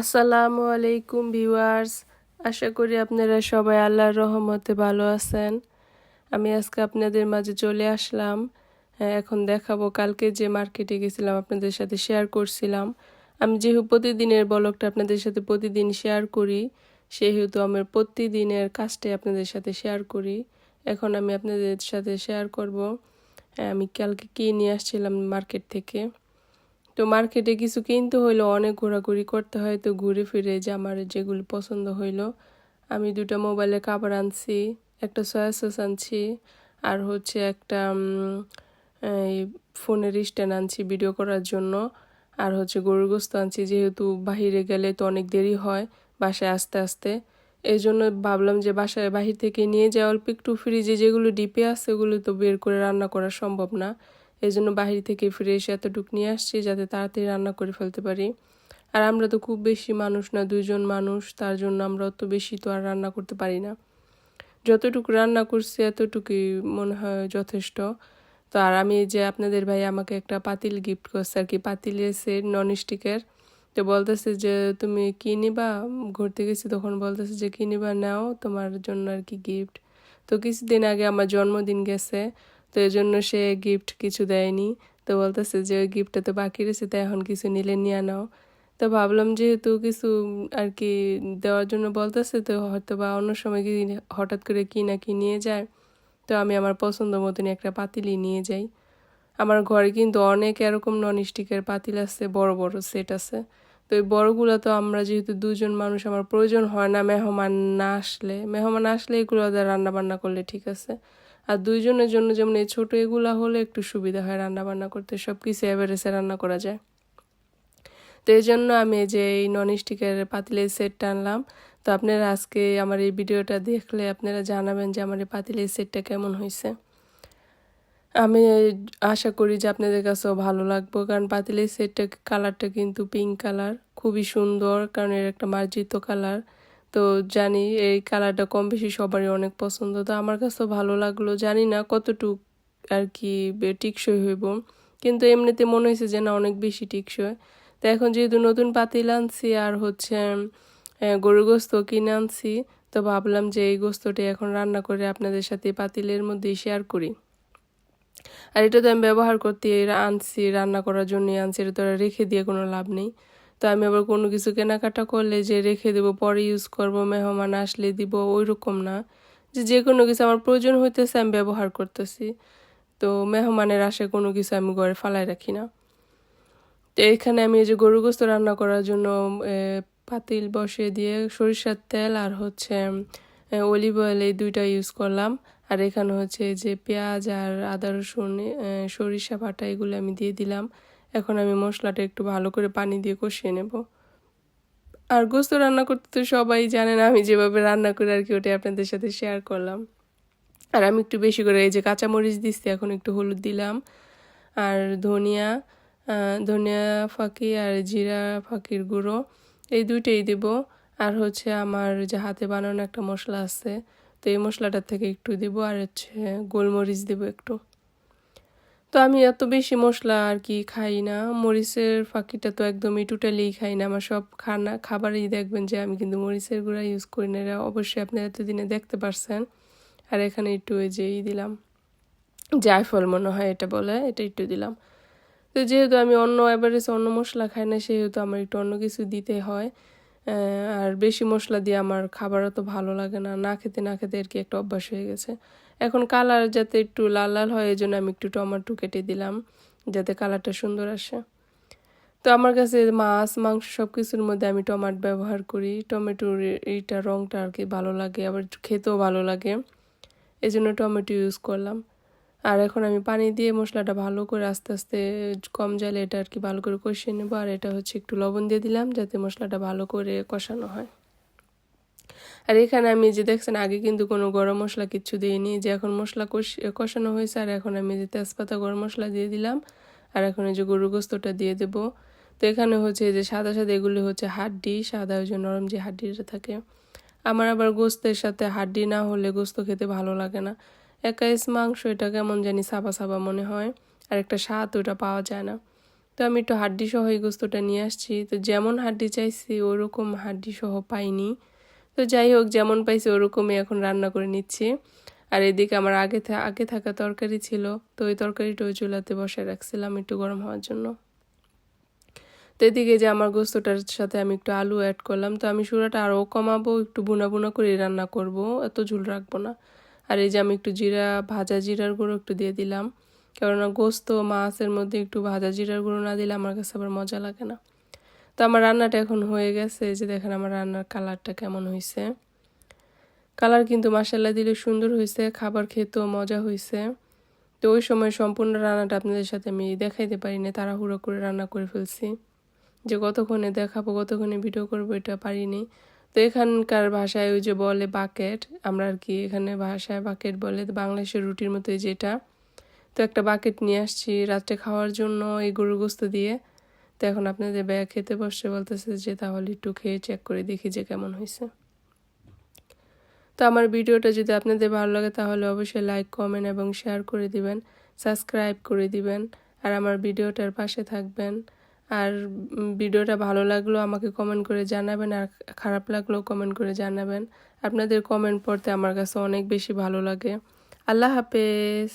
আসসালামু আলাইকুম ভিউয়ার্স আশা করি আপনারা সবাই আল্লাহর রহমতে ভালো আছেন। আমি আজকে আপনাদের মাঝে চলে আসলাম। হ্যাঁ, এখন দেখাবো কালকে যে মার্কেটে গেছিলাম আপনাদের সাথে শেয়ার করছিলাম। আমি যেহেতু প্রতিদিনের ব্লগটা আপনাদের সাথে প্রতিদিন শেয়ার করি সেহেতু আমার প্রতিদিনের কাজটাই আপনাদের সাথে শেয়ার করি। এখন আমি আপনাদের সাথে শেয়ার করব। হ্যাঁ, আমি কালকে কী নিয়ে আসছিলাম মার্কেট থেকে? তো মার্কেটে কিছু কিনতে হইল, অনেক ঘোরাঘুরি করতে হয়, তো ঘুরে ফিরে যে আমার যেগুলো পছন্দ হইল। আমি দুটো মোবাইলে কাপড় আনছি, একটা সয়া সস আনছি, আর হচ্ছে একটা এই ফোনের স্ট্যান্ড আনছি ভিডিও করার জন্য। আর হচ্ছে গরুর গোস্ত আনছি, যেহেতু বাহিরে গেলে তো অনেক দেরি হয় বাসায় আস্তে আস্তে। এই জন্য ভাবলাম যে বাসায় বাহির থেকে নিয়ে যাই, অল্প একটু ফ্রিজে যেগুলো ডিপে আছে, ওগুলো তো বের করে রান্না করা সম্ভব না। এই জন্য বাহির থেকে ফিরে এসে এতটুকু নিয়ে আসছি যাতে তাড়াতাড়ি রান্না করে ফেলতে পারি। আর আমরা তো খুব বেশি মানুষ না, দুইজন মানুষ, তার জন্য আমরা অত বেশি তো আর রান্না করতে পারি না। যতটুকু রান্না করছি এতটুকুই মনে হয় যথেষ্ট। তো আর আমি যে আপনাদের ভাই আমাকে একটা পাতিল গিফট করছে আর কি, পাতিল এসে নন স্টিকের তো বলতেছে যে, তুমি কি নিবা? ঘুরতে গেছি। তখন বলতেছে যে, কি নিবা? নাও, তোমার জন্য আর কি গিফট তো কিছুদিন আগে আমার জন্মদিন গেছে। তো এই জন্য সে গিফট কিছু দেয়নি। তো বলতেছে যে ওই গিফটটা তো বাকি রয়েছে তাই এখন কিছু নিলে নিয়ে নাও। তো ভাবলাম যেহেতু কিছু আর কি দেওয়ার জন্য বলতেছে, তো হয়তো বা অন্য সময় কি হঠাৎ করে কি না কি নিয়ে যায়। তো আমি আমার পছন্দ মতন একটা পাতিলই নিয়ে যাই। আমার ঘরে কিন্তু অনেক এরকম নন স্টিকের পাতিল আছে, বড় বড় সেট আছে। তো এই বড়গুলো তো আমরা যেহেতু দুজন মানুষ, আমার প্রয়োজন হয় না মেহমান না আসলে। মেহমান আসলে এগুলো রান্না বান্না করলে ঠিক আছে। আর দুইজনের জন্য যেমন এই ছোটো এগুলা হলে একটু সুবিধা হয় রান্না বান্না করতে সব কিছু এভারেজে রান্না করা যায়। তো এই জন্য আমি যে এই নন স্টিকের পাতিলের সেটটা আনলাম। তো আপনারা আজকে আমার এই ভিডিওটা দেখলে আপনারা জানাবেন যে আমার এই পাতিলের সেটটা কেমন হয়েছে আমি আশা করি যে আপনাদের কাছেও ভালো লাগবে, কারণ পাতিলের সেটটা কালারটা কিন্তু পিঙ্ক কালার খুবই সুন্দর, কারণ এর একটা মার্জিত কালার তো জানি এই কালারটা কম বেশি সবারই অনেক পছন্দ। তো আমার কাছেও ভালো লাগল, জানি না কতটুক আর কি টিকসই হইব। কিন্তু এমনিতে মনে হয়েছে যে না, অনেক বেশি টিকসই। তো এখন যেহেতু নতুন পাতিল আনছি আর হচ্ছে গরুর গোস্ত কিনে আনছি, তো ভাবলাম যে এই গোস্তটি এখন রান্না করে আপনাদের সাথে পাতিলের মধ্যেই শেয়ার করি। আর এটা তো আমি ব্যবহার করতে আনছি, রান্না করার জন্যই আনছি, এটা তো রেখে দিয়ে কোনো লাভ নেই। তো আমি আবার কোনো কিছু কেনাকাটা করলে যে রেখে দেবো, পরে ইউজ করব, মেহমান আসলে দিব ওই রকম না। যে যে কোনো কিছু আমার প্রয়োজন হইতেছে আমি ব্যবহার করতেছি। তো মেহমানের আসে কোনো কিছু আমি ঘরে ফালাই রাখি না। তো এখানে আমি এই যে গরু গোস্ত রান্না করার জন্য পাতিল বসিয়ে দিয়ে সরিষার তেল আর হচ্ছে অলিভ অয়েল এই দুইটা ইউজ করলাম। আর এখানে হচ্ছে যে পেঁয়াজ আর আদা রসুন সরিষা বাটা এগুলো আমি দিয়ে দিলাম। এখন আমি মশলাটা একটু ভালো করে পানি দিয়ে কষিয়ে নেব। আর গোস্ত রান্না করতে তো সবাই জানেন আমি যেভাবে রান্না করি আর কি, ওটাই আপনাদের সাথে শেয়ার করলাম। আর আমি একটু বেশি করে এই যে কাঁচামরিচ দিচ্ছি এখন একটু হলুদ দিলাম। আর ধনিয়া ধনিয়া ফাঁকি আর জিরা ফাঁকির গুঁড়ো, এই দুইটাই দেব। আর হচ্ছে আমার যে হাতে বানানো একটা মশলা আছে, তো এই মশলাটার থেকে একটু দিব। আর হচ্ছে গোলমরিচ দেব একটু। তো আমি এত বেশি মশলা আর কি খাই না। মরিচের ফাঁকিটা তো একদমই টোটালি খাই না। আমার সব খানা খাবারেই দেখবেন যে আমি কিন্তু মরিচের গুঁড়া ইউজ করি না। এটা অবশ্যই আপনারা এতদিনে দেখতে পারছেন। আর এখানে একটু ওই যে দিলাম, জায়ফল মনে হয় এটা বলে, এটা একটু দিলাম। তো যেহেতু আমি অন্য এভারেজ অন্য মশলা খাই না, সেহেতু আমার একটু অন্য কিছু দিতে হয়। আর বেশি মশলা দিয়ে আমার খাবার অত ভালো লাগে না। না খেতে না খেতে আর কি একটা অভ্যাস হয়ে গেছে। এখন কালার যাতে একটু লাল লাল হয় এই জন্য আমি একটু টমেটো কেটে দিলাম, যাতে কালারটা সুন্দর আসে। তো আমার কাছে মাছ, মাংস সব কিছুর মধ্যে আমি টমেটো ব্যবহার করি। টমেটোর এইটা রঙটা আর কি ভালো লাগে, আবার খেতেও ভালো লাগে। এই জন্য টমেটো ইউজ করলাম। আর এখন আমি পানি দিয়ে মশলাটা ভালো করে আস্তে আস্তে কম জালে এটা আর কি ভালো করে কষিয়ে নেব। আর এটা হচ্ছে একটু লবণ দিয়ে দিলাম যাতে মশলাটা ভালো করে কষানো হয়। আর এখানে আমি যে দেখছেন, আগে কিন্তু কোনো গরম মশলা কিচ্ছু দিইনি। যে এখন মশলা কষি- কষানো হয়েছে, আর এখন আমি যে তেজপাতা, গরম মশলা দিয়ে দিলাম, আর এখন এই যে গরুর গোস্তটা দিয়ে দেব। তো এখানে হচ্ছে যে সাদা সাদা এগুলি হচ্ছে হাড্ডি, সাদা ওই যে নরম যে হাড্ডিটা থাকে। আমার আবার গোস্তের সাথে হাড্ডি না হলে গোস্ত খেতে ভালো লাগে না। একা এস মাংস এটা কেমন জানি সাবা সাবা মনে হয়, আর একটা স্বাদ ওটা পাওয়া যায় না। তো আমি একটু হাড্ডি সহ এই গোস্তটা নিয়ে আসছি। তো যেমন হাড্ডি চাইছি, ওরকম হাড্ডি সহ পাইনি। তো যাই হোক, যেমন পাইছি ওরকমই এখন রান্না করে নিচ্ছি। আর এদিকে আমার আগে আগে থাকা তরকারি ছিল, তো ওই তরকারিটা ওই চুলাতে বসে রাখছিলাম একটু গরম হওয়ার জন্য। তো এদিকে যে আমার গোস্তটার সাথে আমি একটু আলু অ্যাড করলাম, তো আমি সুরাটা আরও কমাবো, একটু বুনা বুনা করে রান্না করব, এত ঝুল রাখব না। আর এই যে আমি একটু জিরা, ভাজা জিরার গুঁড়ো একটু দিয়ে দিলাম। কেননা গোস্ত, মাছের মধ্যে একটু ভাজা জিরার গুঁড়ো না দিলে আমার কাছে আবার মজা লাগে না। তো আমার রান্নাটা এখন হয়ে গেছে। এই যে দেখেন আমার রান্নার কালারটা কেমন হয়েছে কালার কিন্তু মাসাল্লা দিলে সুন্দর হয়েছে খাবার খেতেও মজা হয়েছে তো ওই সময় সম্পূর্ণ রান্নাটা আপনাদের সাথে আমি দেখাইতে পারি না তাড়াহুড়ো করে রান্না করে ফেলছি। যে কতক্ষণে দেখাবো, কতক্ষণে ভিডিও করব এটা পারিনি। তো এখানকার ভাষায় ওই যে বলে বাকেট, আমরা আর কি এখানে ভাষায় বাকেট বলে, তো বাংলাদেশের রুটির মতো যেটা। তো একটা বাকেট নিয়ে আসছি রাত্রে খাওয়ার জন্য এই গরুর গোস্ত দিয়ে। তো এখন আপনাদের ব্যাগ খেতে বসছে, বলতেছে যে তাহলে একটু খেয়ে চেক করে দেখি যে কেমন হয়েছে। তো আমার ভিডিওটা যদি আপনাদের ভালো লাগে তাহলে অবশ্যই লাইক কমেন্ট এবং শেয়ার করে দিবেন সাবস্ক্রাইব করে দিবেন। আর আমার ভিডিওটার পাশে থাকবেন। আর ভিডিওটা ভালো লাগল আমাকে কমেন্ট করে জানাবেন, আর খারাপ লাগলেও কমেন্ট করে জানাবেন। আপনাদের কমেন্ট পড়তে আমার কাছে অনেক বেশি ভালো লাগে। আল্লাহ হাফেজ।